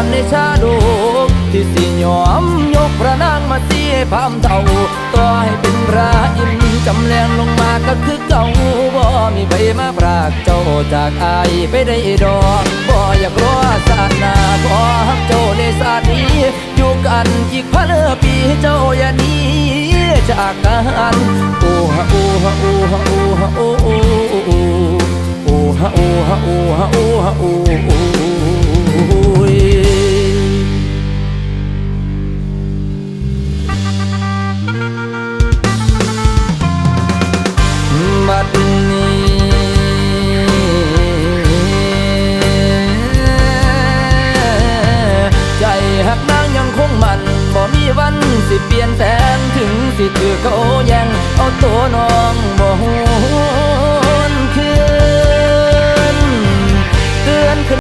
อนในชาดกที่สิยอมยกพระนางมาเสียพามเท่าต่อให้เป็นพระอินจำแรงลงมาก็คือเก่าบ่มีใครมาปรากเจ้าจากอายไปได้ดอกบ่อยากรอศาสนาขอฮักเจ้าในศาสนี้อยู่กันอีกพันปีเจ้าอย่านี้จากกันโอ้ฮะโอ้ฮะโอ้ฮะโอ้ฮะโอ้โอ้โอ้โอ้ฮะโอ้ฮะโอ้ฮะโอ้ฮะโอ้โอ้ มันบ่มีวันสิเปลี่ยนแฟนถึงสิถือเขาแย่งเอาตัวน้อง